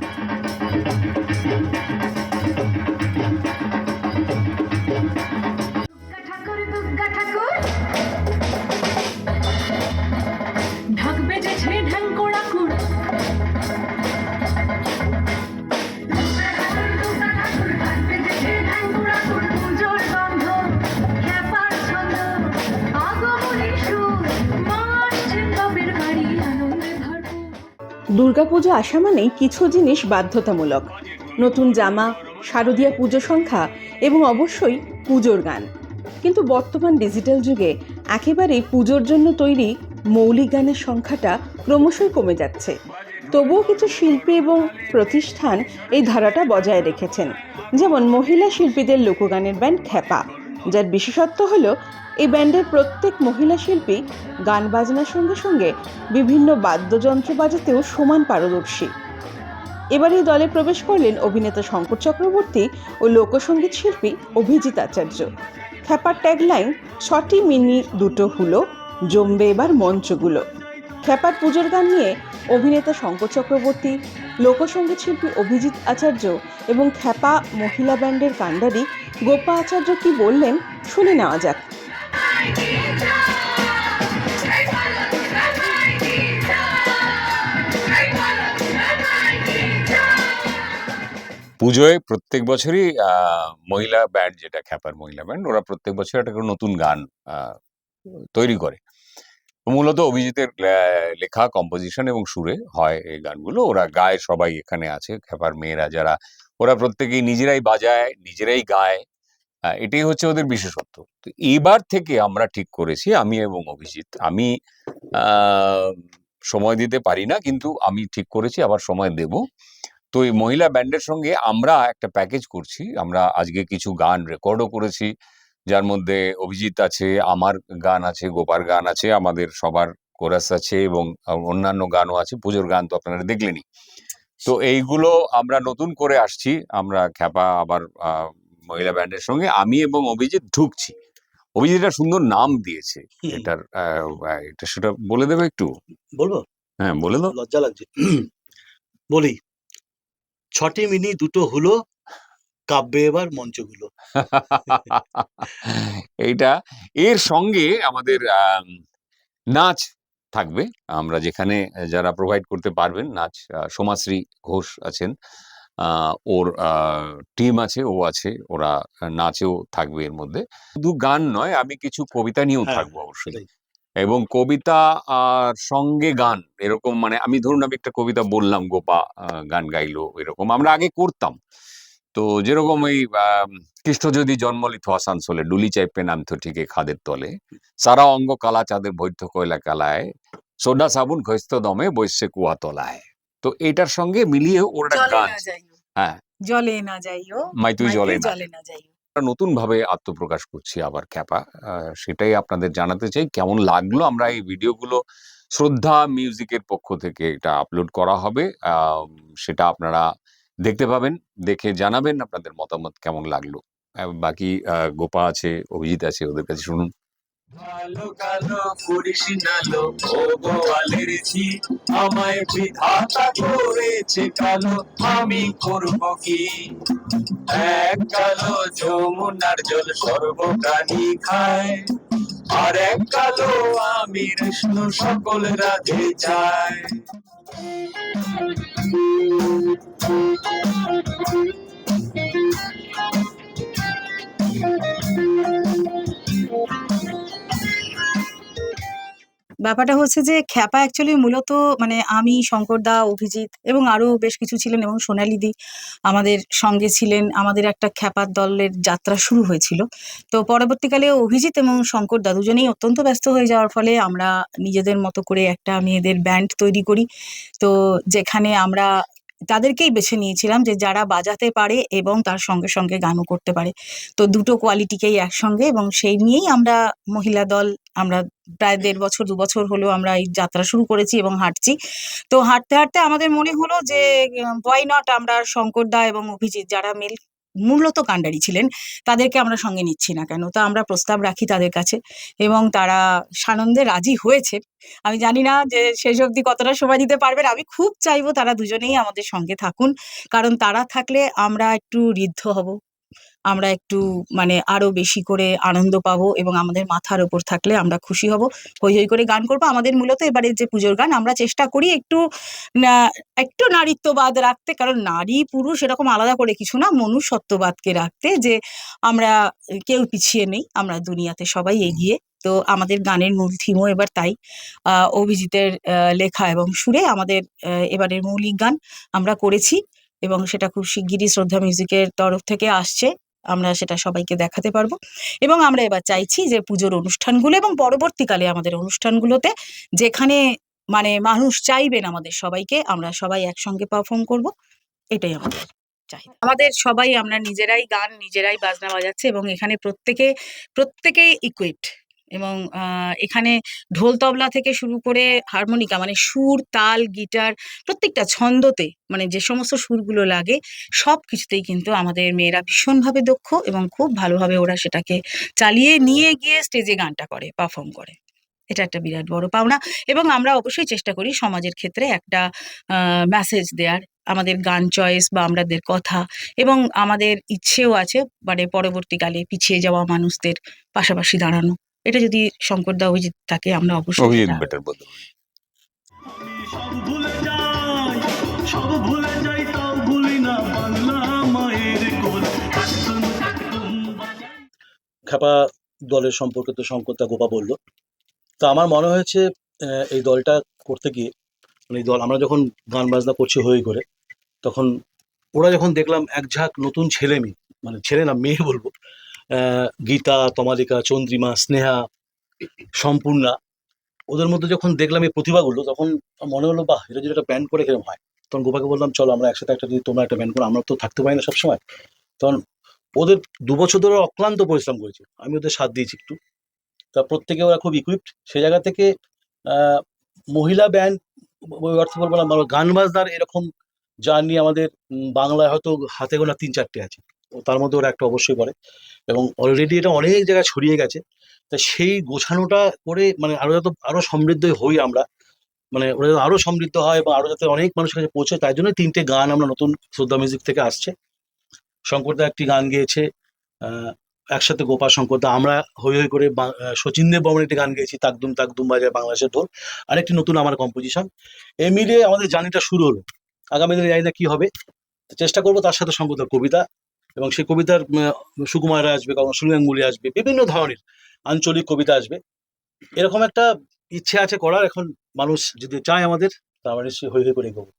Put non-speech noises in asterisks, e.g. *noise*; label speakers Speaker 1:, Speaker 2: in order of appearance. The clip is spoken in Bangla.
Speaker 1: thank you
Speaker 2: দুর্গাপুজো আসা মানেই কিছু জিনিস বাধ্যতামূলক। নতুন জামা, শারদীয়া পুজো সংখ্যা এবং অবশ্যই পুজোর গান। কিন্তু বর্তমান ডিজিটাল যুগে একেবারেই পুজোর জন্য তৈরি মৌলিক গানের সংখ্যাটা ক্রমশই কমে যাচ্ছে। তবুও কিছু শিল্পী এবং প্রতিষ্ঠান এই ধারাটা বজায় রেখেছেন। যেমন মহিলা শিল্পীদের লোকগানের ব্যান্ড খ্যাপা, যার বিশেষত্ব হলো এই ব্যান্ডের প্রত্যেক মহিলা শিল্পী গান বাজনার সঙ্গে সঙ্গে বিভিন্ন বাদ্যযন্ত্র বাজাতেও সমান পারদর্শী। এবার এই দলে প্রবেশ করলেন অভিনেতা শঙ্কর চক্রবর্তী ও লোকসঙ্গীত শিল্পী অভিজিৎ আচার্য। খ্যাপার ট্যাগলাইন, ছটি মিনি, দুটো হুলো, জমবে এবার মঞ্চগুলো। খ্যাপার পুজোর গান নিয়ে অভিনেতা শঙ্কর চক্রবর্তী লোকসঙ্গীত শিল্পী অভিজিৎ আচার্য এবং খ্যাপা মহিলা ব্যান্ডের কাণ্ডারি গোপা আচার্য কি বললেন শুনে নেওয়া যাক।
Speaker 3: পুজোয় প্রত্যেক বছরই মহিলা ব্যান্ড যেটা খ্যাপার মহিলা ব্যান্ড, ওরা প্রত্যেক বছর একটা নতুন গান তৈরি করে। মূলত অভিজিতের লেখা, কম্পোজিশন এবং সুরে হয় এই গানগুলো। ওরা গায়, সবাই এখানে আছে, খ্যাপার মেয়েরা যারা, ওরা প্রত্যেকেই নিজেরাই বাজায়, নিজেরাই গায় এটাই হচ্ছে ওদের বিশেষত্ব। তো এবার থেকে আমরা ঠিক করেছি, আমি এবং অভিজিৎ, আমি সময় দিতে পারি না, কিন্তু আমি ঠিক করেছি, আবার সময় দেব। তো এই মহিলা ব্যান্ডের সঙ্গে আমরা একটা প্যাকেজ করছি। আমরা আজকে কিছু গান রেকর্ডও করেছি। যার মধ্যে অভিজিৎ আছে আমার গান আছে গোপার গান আছে আমাদের সবার কোরাস আছে এবং অন্যান্য গানও আছে। পুজোর গান তো আপনারা দেখলেনই। তো এইগুলো আমরা নতুন করে আসছি। আমরা খ্যাপা আবার মহিলা ব্যান্ডের সঙ্গে আমি এবং অভিজিৎ ঢুকছি। অভিজিৎ একটা সুন্দর নাম দিয়েছে এটার এটা সেটা বলে দেবে একটু?
Speaker 4: বলব?
Speaker 3: হ্যাঁ বলে দাও।
Speaker 4: লজ্জা লাগছে। বলি ছটি মিনি দুটো হলো কাব্যে এবার মঞ্চগুলো *laughs*
Speaker 3: এইটা এর সঙ্গে আমাদের আম, নাচ থাকবে। আমরা যেখানে যারা প্রোভাইড করতে পারবেন নাচ সোমাশ্রী ঘোষ আছেন আহ, ওর টিম আছে ও আছে ওরা নাচেও থাকবে এর মধ্যে। শুধু গান নয় আমি কিছু কবিতা নিয়েও
Speaker 4: হ্যাঁ,
Speaker 3: থাকব অবশ্যই। এবং কবিতা আর সঙ্গে গান এরকম মানে আমি ধরুন আমি একটা কবিতা বললাম গোপা গান গাইলো এরকম আমরা আগে করতাম। তো যেরকম ওই কৃষ্ণ যদি জন্ম লিথ আসানসোলে ডুলি চাইপে নামতো ঠিকে খাদের তলে। সারা অঙ্গ কালা চাঁদের বৈধ কয়লা কালায় সোডা সাবুন ঘস্ত দমে বৈশ্যে কুয়া তলায়। তো এটার সঙ্গে মিলিয়ে ওর গান হ্যাঁ।
Speaker 5: জলে না যাইও।
Speaker 3: মাই তুই জলে না
Speaker 5: যাইও।
Speaker 3: নতুন ভাবে আত্মপ্রকাশ করছি আবার খ্যাপা। সেটাই আপনাদের জানাতে চাই। কেমন লাগল? আমরা এই ভিডিওগুলো শ্রদ্ধা মিউজিকের পক্ষ থেকে এটা আপলোড করা হবে। সেটা আপনারা দেখতে পাবেন, দেখে জানাবেন আপনাদের মতামত কেমন লাগল। বাকি গোপা আছে, অভিজিৎ আছে, ওদের কাছে শুনুন।
Speaker 6: কালো কালো করিস নালো ও গোয়ালের ঝি, আমায় বিধাতা করেছে কালো আমি করব কি? এক কালো যমুনার জল সর্বপ্রাণী খায়, আর এক কালো আমি কৃষ্ণ সকল রাধে চায়।
Speaker 5: ব্যাপারটা হচ্ছে যে, খ্যাপা অ্যাকচুয়ালি মূলত মানে আমি শঙ্করদা অভিজিৎ এবং আরও বেশ কিছু ছিলেন এবং সোনালী দি আমাদের সঙ্গে ছিলেন। আমাদের একটা খ্যাপার দলের যাত্রা শুরু হয়েছিল। তো পরবর্তীকালে অভিজিৎ এবং শঙ্করদা দুজনেই অত্যন্ত ব্যস্ত হয়ে যাওয়ার ফলে আমরা নিজেদের মতো করে একটা মেয়েদের ব্যান্ড তৈরি করি। তো যেখানে আমরা তাদেরকেই বেছে নিয়েছিলাম যে, যারা বাজাতে পারে এবং তার সঙ্গে সঙ্গে গানও করতে পারে। তো দুটো কোয়ালিটিকেই একসঙ্গে এবং সেই নিয়েই আমরা মহিলা দল আমরা প্রায় দেড় বছর, দু বছর হলো আমরা এই যাত্রা শুরু করেছি এবং হাঁটছি। তো হাঁটতে হাঁটতে আমাদের মনে হলো যে ওয়াই নট আমরা শঙ্করদা এবং অভিজিৎ যারা মেল, মূলত কাণ্ডারি ছিলেন, তাদেরকে আমরা সঙ্গে নিচ্ছি না কেন? তো আমরা প্রস্তাব রাখি তাদের কাছে এবং তারা সানন্দে রাজি হয়েছে। আমি জানি না যে শেষ অবধি কতটা সময় দিতে পারবেন। আমি খুব চাইব তারা দুজনেই আমাদের সঙ্গে থাকুন। কারণ তারা থাকলে আমরা একটু ঋদ্ধ হব। আমরা একটু মানে আরও বেশি করে আনন্দ পাবো এবং আমাদের মাথার ওপর থাকলে আমরা খুশি হব। হই হই করে গান করব। আমাদের মূলত এবারে যে পুজোর গান, আমরা চেষ্টা করি একটু একটু নারীত্ববাদ রাখতে। কারণ নারী, পুরুষ এরকম আলাদা করে কিছু না, মনুষ্যত্ববাদকে রাখতে যে আমরা কেউ পিছিয়ে নেই, আমরা দুনিয়াতে সবাই এগিয়ে। তো আমাদের গানের মূল থিমও এবার তাই। অভিজিতের লেখা এবং সুরে আমাদের এবারের মৌলিক গান আমরা করেছি। এবং সেটা খুব শিগগিরই শ্রদ্ধা মিউজিকের তরফ থেকে আসছে। আমরা সেটা সবাইকে দেখাতে পারব। এবং আমরা এবার চাইছি যে পুজোর অনুষ্ঠানগুলো এবং পরবর্তীকালে আমাদের অনুষ্ঠানগুলোতে যেখানে মানে মানুষ চাইবেন আমাদের সবাইকে, আমরা সবাই একসঙ্গে পারফর্ম করব। এটাই আমাদের চাহিদা। আমাদের সবাই আমরা নিজেরাই গান, নিজেরাই বাজনা বাজাচ্ছে এবং এখানে প্রত্যেকে, প্রত্যেকেই ইকুইপড এবং এখানে ঢোল তবলা থেকে শুরু করে হারমোনিকা মানে সুর, তাল, গিটার প্রত্যেকটা ছন্দতে মানে যে সমস্ত সুরগুলো লাগে সব কিছুতেই কিন্তু আমাদের মেয়েরা ভীষণভাবে দক্ষ এবং খুব ভালোভাবে ওরা সেটাকে চালিয়ে নিয়ে গিয়ে স্টেজে গানটা করে পারফর্ম করে। এটা একটা বিরাট বড় পাওনা এবং আমরা অবশ্যই চেষ্টা করি সমাজের ক্ষেত্রে একটা মেসেজ দেওয়ার আমাদের গান চয়েস বা আমাদের কথা এবং আমাদের ইচ্ছেও আছে মানে পরবর্তীকালে পিছিয়ে যাওয়া মানুষদের পাশাপাশি দাঁড়ানো। এটা যদি শঙ্করদা অভিজিৎ থাকে আমরা অবশ্যই
Speaker 3: অভিজিৎ বেটার বলতে পারি।
Speaker 7: সব ভুলে যাই সব ভুলে যাই তাও ভুলি না বাংলা মায়ের কোল একদম একদম
Speaker 4: খ্যাপা দলের সম্পর্কে তো শঙ্করদা গোপা বলল তো আমার মনে হয়েছে আহ, এই দলটা করতে গিয়ে মানে এই দল আমরা যখন গান বাজনা করছি হই করে তখন ওরা যখন দেখলাম এক ঝাঁক নতুন ছেলে মেয়ে মানে ছেলে না মেয়ে বলব গীতা, তমালিকা, চন্দ্রিমা, স্নেহা সম্পূর্ণা। ওদের মধ্যে যখন দেখলাম এই প্রতিভাগুলো, তখন মনে হলো, বাহ এটা যদি একটা ব্যান্ড করে কীরকম হয়? তখন গোপাকে বললাম, চলো, আমরা একসাথে একটা যদি তোমরা একটা ব্যান্ড করো, আমরা তো থাকতে পারি না সবসময়। তখন ওদের দু বছর ধরে অক্লান্ত পরিশ্রম করেছে। আমি ওদের সাথ দিয়েছি একটু। তা প্রত্যেকে ওরা খুব ইকুইপড সেই জায়গা থেকে মহিলা ব্যান্ড ওই অর্থে বলব না মানে গান বাজনার এরকম জার্নি আমাদের বাংলায় হয়তো হাতে গোনা তিন চারটে আছে। তার মধ্যে ওরা একটা অবশ্যই পড়ে এবং অলরেডি এটা অনেক জায়গায় ছড়িয়ে গেছে। তা সেই গোছানোটা করে মানে আরও যত, আরও সমৃদ্ধ হই আমরা মানে ওরা যাতে আরও সমৃদ্ধ হয় এবং আরও যাতে অনেক মানুষের কাছে পৌঁছে তাই জন্য তিনটে গান আমরা নতুন শ্রদ্ধা মিউজিক থেকে আসছে। শঙ্করদা একটি গান গেয়েছে একসাথে গোপাল শঙ্করদা আমরা হই হই করে শচীন দেব বর্মন একটি গান গেয়েছি তাকদুম তাকদুম বাজায় বাংলাদেশের ঢোল। আরেকটি নতুন আমার কম্পোজিশন এই মিলিয়ে আমাদের জার্নিটা শুরু হলো। আগামী দিনে জানি না কি হবে। চেষ্টা করব তার সাথে শঙ্করদার কবিতা এবং সেই কবিতার সুকুমার আসবে, কখনো সুলিয়াঙ্গুলি আসবে, বিভিন্ন ধরনের আঞ্চলিক কবিতা আসবে। এরকম একটা ইচ্ছে আছে করার, এখন মানুষ যদি চায় আমাদের তা আমরা নিশ্চয়ই হই হই করে এগোবো।